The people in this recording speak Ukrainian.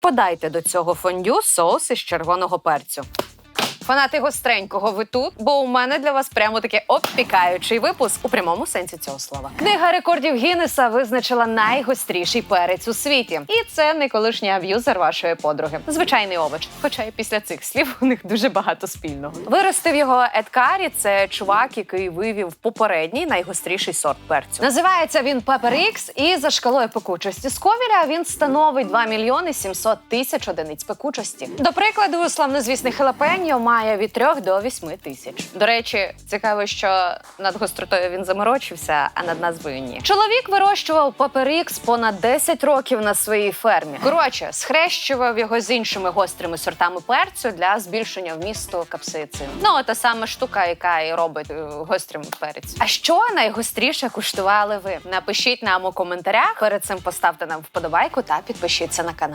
Подайте до цього фондю соус із червоного перцю. Фанати гостренького, ви тут, бо у мене для вас прямо таки обпікаючий випуск у прямому сенсі цього слова. Книга рекордів Гіннеса визначила найгостріший перець у світі, і це не колишній аб'юзер вашої подруги. Звичайний овоч. Хоча і після цих слів у них дуже багато спільного. Виростив його Ед Карі, це чувак, який вивів попередній найгостріший сорт перцю. Називається він Pepper X, і за шкалою пекучості Сковіля він становить 2 мільйони 700 тисяч одиниць пекучості. До прикладу, славнозвісний халапеньо має від 3 до 8 тисяч. До речі, цікаво, що над гостротою він заморочився, а над назвою ні. Чоловік вирощував X понад 10 років на своїй фермі. Коротше, схрещував його з іншими гострими сортами перцю для збільшення вмісту капсицину. Ну, та сама штука, яка і робить е, гострим перець. А що найгостріше куштували ви? Напишіть нам у коментарях. Перед цим поставте нам вподобайку та підпишіться на канал.